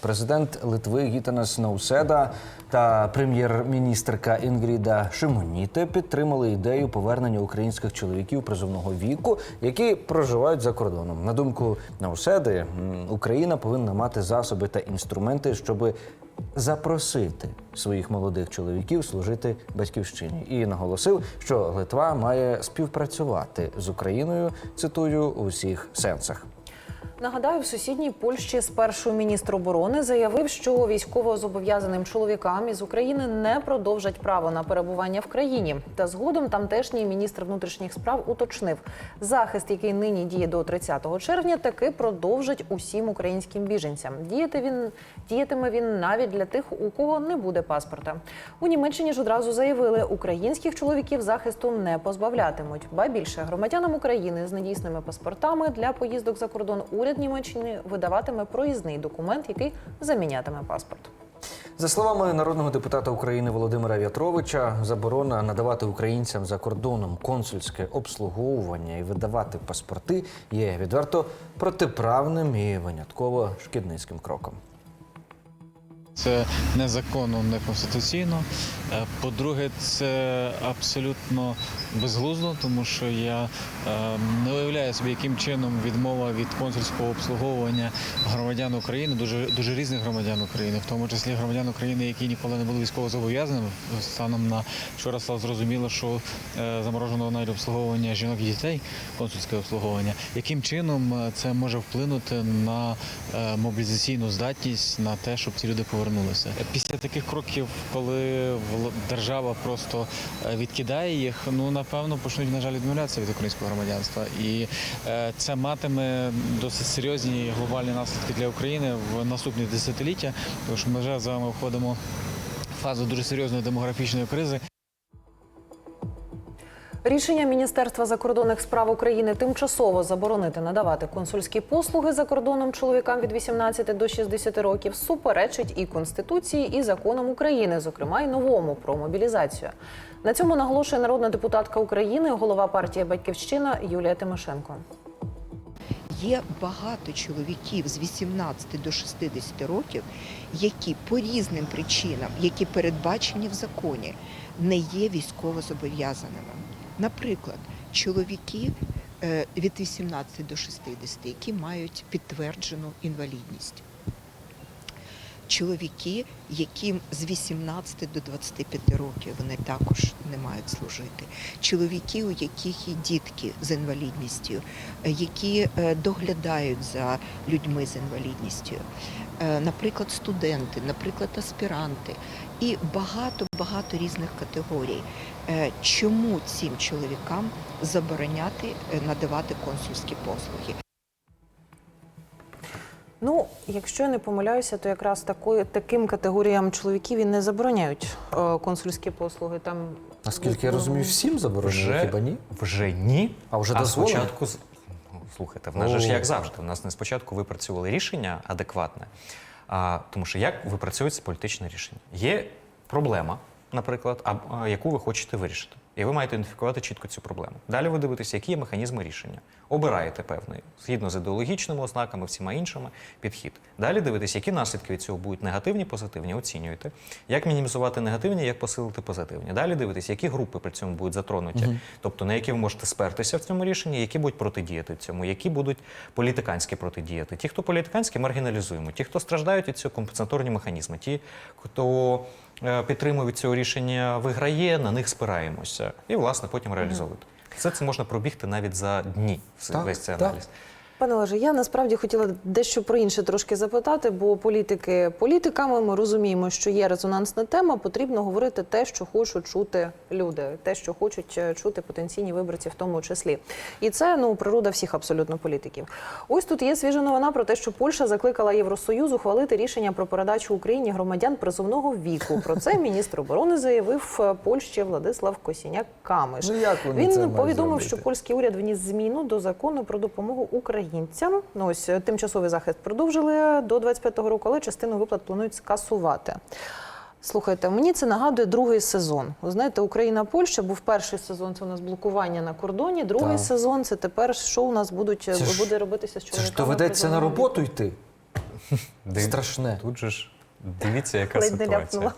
Президент Литви Гітанас Науседа та прем'єр-міністрка Інгріда Шимоніте підтримали ідею повернення українських чоловіків призовного віку, які проживають за кордоном. На думку Науседи, Україна повинна мати засоби та інструменти, щоб запросити своїх молодих чоловіків служити батьківщині. І наголосив, що Литва має співпрацювати з Україною. Цитую у всіх сенсах. Нагадаю, в сусідній Польщі спершу міністр оборони заявив, що військовозобов'язаним чоловікам із України не продовжать право на перебування в країні. Та згодом тамтешній міністр внутрішніх справ уточнив, захист, який нині діє до 30 червня, таки продовжить усім українським біженцям. Діяти він діятиме він навіть для тих, у кого не буде паспорта. У Німеччині ж одразу заявили, українських чоловіків захисту не позбавлятимуть. Ба більше громадянам України з недійсними паспортами для поїздок за кордон уряд Німеччини видаватиме проїзний документ, який замінятиме паспорт. За словами народного депутата України Володимира В'ятровича, заборона надавати українцям за кордоном консульське обслуговування і видавати паспорти є відверто протиправним і винятково шкідницьким кроком. Це незаконно, неконституційно. Е, По-друге, це абсолютно безглуздо, тому що я е, не уявляю собі, яким чином відмова від консульського обслуговування громадян України, дуже дуже різних громадян України, в тому числі громадян України, які ніколи не були військово зобов'язаними. Станом на вчора стало зрозуміло, що е, заморожено навіть обслуговування жінок і дітей, консульське обслуговування. Яким чином це може вплинути на мобілізаційну здатність, на те, щоб ці люди повернулися? Після таких кроків, коли держава просто е, відкидає їх, ну напевно почнуть на жаль відмовлятися від українського громадянства, і е, це матиме досить серйозні глобальні наслідки для України в наступні десятиліття, тому що ми вже з вами входимо в фазу дуже серйозної демографічної кризи. Рішення Міністерства закордонних справ України тимчасово заборонити надавати консульські послуги за кордоном чоловікам від 18 до 60 років суперечить і конституції, і законам України, зокрема й новому про мобілізацію. На цьому наголошує народна депутатка України, голова партії Батьківщина Юлія Тимошенко. Є багато чоловіків з 18 до 60 років, які по різним причинам, які передбачені в законі, не є військовозобов'язаними. Наприклад, чоловіки е, від 18 до 60, які мають підтверджену інвалідність. Чоловіки, яким з 18 до 25 років вони також не мають служити. Чоловіки, у яких є дітки з інвалідністю, е, які е, доглядають за людьми з інвалідністю, наприклад, студенти, наприклад, аспіранти і багато багато різних категорій. Е, Чому цим чоловікам забороняти е, надавати консульські послуги? Ну, якщо я не помиляюся, то якраз такої таким категоріям чоловіків і не забороняють е, консульські послуги. Там Наскільки я розумію, всім заборонено, Вже, хіба ні? вже ні. А вже а спочатку ну, слухайте, в нас же ж як завжди. У нас не спочатку випрацьовували рішення адекватне, а тому що як випрацьовується політичне рішення? Є проблема, наприклад, а, яку ви хочете вирішити. І ви маєте ідентифікувати чітко цю проблему. Далі ви дивитеся, які є механізми рішення. Обираєте певний, згідно з ідеологічними ознаками, всіма іншими, підхід. Далі дивитесь, які наслідки від цього будуть негативні, позитивні, оцінюєте. Як мінімізувати негативні, як посилити позитивні. Далі дивитесь, які групи при цьому будуть затронуті, тобто на які ви можете спертися в цьому рішенні, які будуть протидіяти цьому, які будуть політиканські протидіяти. Ті, хто політиканські, маргіналізуємо. Ті, хто страждають від цього компенсаторні механізми, ті, хто е, підтримує від цього рішення, виграє, на них спираємося. І, власне, потім реалізовують. Все це можна пробігти навіть за дні, Так, весь цей так. Пане Олеже, я насправді хотіла дещо про інше трошки запитати, бо політики політиками ми розуміємо, що є резонансна тема. Потрібно говорити те, що хочуть чути люди, те, що хочуть е, чути потенційні виборці, в тому числі. І це ну природа всіх абсолютно політиків. Ось тут є свіжа новина про те, що Польща закликала Євросоюз ухвалити рішення про передачу Україні громадян призовного віку. Про це міністр оборони заявив е, Польщі Владислав Косіняк Камиш. Ну, як вони Він це повідомив, що польський уряд вніс зміну до закону про допомогу українцям. Ну ось е, тимчасовий захист продовжили до 25-го року, але частину виплат планують скасувати. Слухайте, мені це нагадує другий сезон. Ви знаєте, Україна Польща був перший сезон. Це у нас блокування на кордоні. Другий Так. сезон це тепер що у нас будуть Це ж- буде робитися з Це чоловіками. ж доведеться на роботу йти. Див- Страшне. Тут же ж дивіться, яка Ледь не ситуація. ляпнула.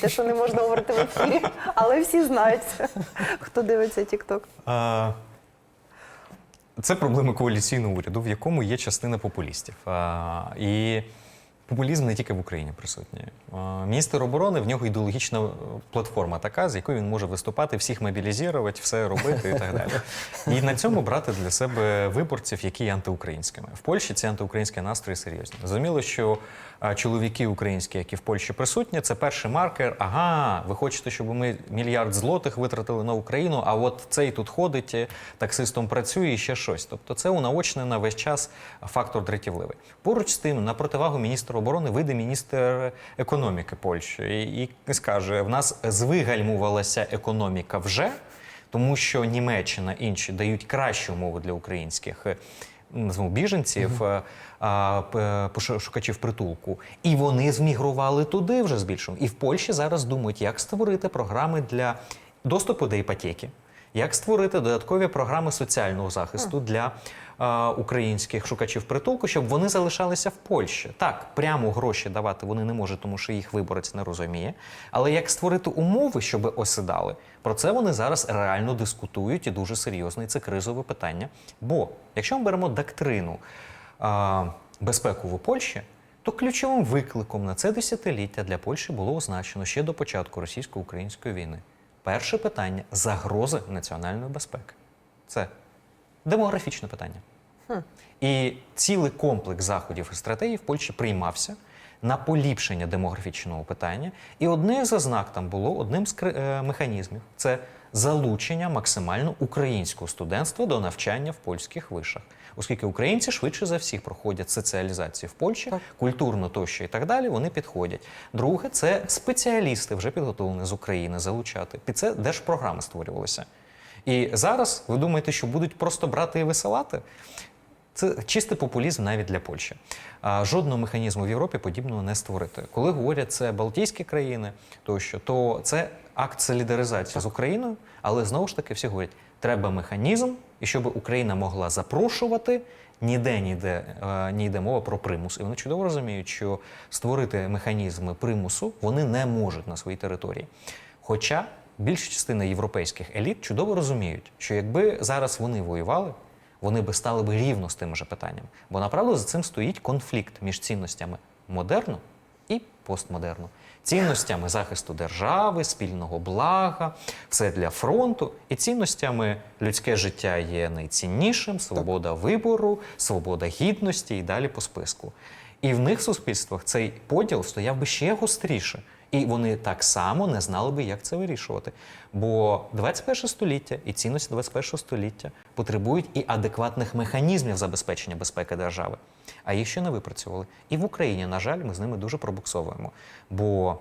Те, що не можна говорити в ефірі, але всі знають, хто дивиться TikTok. Це проблеми коаліційного уряду, в якому є частина популістів. А, І популізм не тільки в Україні присутній. Міністр оборони в нього ідеологічна е, платформа така, з якою він може виступати, всіх мобілізувати, все робити і так далі. І на цьому брати для себе виборців, які є антиукраїнськими. В Польщі ці антиукраїнські настрої серйозні. Зрозуміло, що чоловіки українські, які в Польщі присутні, це перший маркер. Ага, ви хочете, щоб ми мільярд злотих витратили на Україну, а от цей тут ходить, е, таксистом працює і ще щось. Тобто це унаочне на весь час фактор дратівливий. Поруч з тим, на противагу міністра оборони вийде міністр економіки Польщі і, і скаже: в нас звигальмувалася економіка вже, тому що Німеччина інші дають кращі умови для українських. е, назвемо, біженців, п- пош- шукачів притулку, і вони змігрували туди вже збільшено. І в Польщі зараз думають, як створити програми для доступу до іпотеки, як створити додаткові програми соціального захисту для а, українських шукачів притулку, щоб вони залишалися в Польщі. Так, прямо гроші давати вони не можуть, тому що їх виборець не розуміє. Але як створити умови, щоб осідали, про це вони зараз реально дискутують і дуже серйозно. І це кризове питання. Бо якщо ми беремо доктрину а, безпекову Польщі, то ключовим викликом на це десятиліття для Польщі було означено ще до початку російсько-української війни. Перше питання загрози національної безпеки. Це демографічне питання. І цілий комплекс заходів і стратегій в Польщі приймався на поліпшення демографічного питання. І одне з ознак там було одним з е, механізмів це залучення максимально українського студентства до навчання в польських вишах. Оскільки українці швидше за всіх проходять соціалізацію в Польщі, культурно тощо і так далі, вони підходять. Друге, це спеціалісти вже підготовлені з України залучати. Під це держпрограми створювалися. І зараз ви думаєте, що будуть просто брати і висилати? Це чистий популізм навіть для Польщі. Жодного механізму в Європі подібного не створити. Коли говорять це Балтійські країни, тощо, то це акт солідаризації з Україною, але знову ж таки всі говорять, треба механізм, і щоб Україна могла запрошувати. Ніде ніде не йде мова про примус. І вони чудово розуміють, що створити механізми примусу вони не можуть на своїй території. Хоча більша частина європейських еліт чудово розуміють, що якби зараз вони воювали, вони би стали би рівно з тим же питанням. Бо направду за цим стоїть конфлікт між цінностями модерну і постмодерну. Цінностями захисту держави, спільного блага, все для фронту, і цінностями людське життя є найціннішим, свобода вибору, свобода гідності і далі по списку. І в них в суспільствах цей поділ стояв би ще гостріше. І вони так само не знали би, як це вирішувати. Бо 21 століття і цінності 21 століття потребують і адекватних механізмів забезпечення безпеки держави. А їх ще не випрацювали. І в Україні, на жаль, ми з ними дуже пробуксовуємо. Бо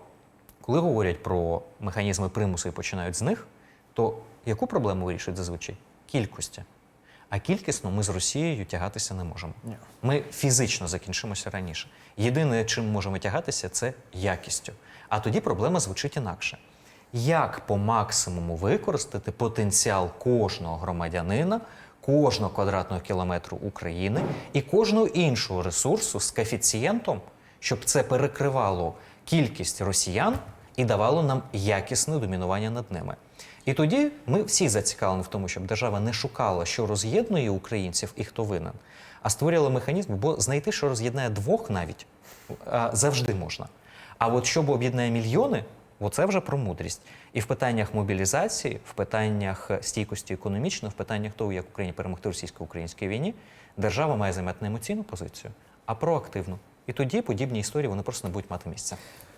коли говорять про механізми примусу і починають з них, то яку проблему вирішують зазвичай? Кількості. А кількісно ми з Росією тягатися не можемо. Ми фізично закінчимося раніше. Єдине, чим можемо тягатися, це якістю. А тоді проблема звучить інакше. Як по максимуму використати потенціал кожного громадянина, кожного квадратного кілометру України і кожного іншого ресурсу з коефіцієнтом, щоб це перекривало кількість росіян і давало нам якісне домінування над ними. І тоді ми всі зацікавлені в тому, щоб держава не шукала, що роз'єднує українців і хто винен, а створювала механізм, бо знайти, що роз'єднає двох навіть завжди можна. А от щоб об'єднає мільйони, оце вже про мудрість. І в питаннях мобілізації, в питаннях стійкості економічної, в питаннях того, як Україні перемогти російсько-українській війні, держава має займати не емоційну позицію, а проактивну. І тоді подібні історії вони просто не будуть мати місця.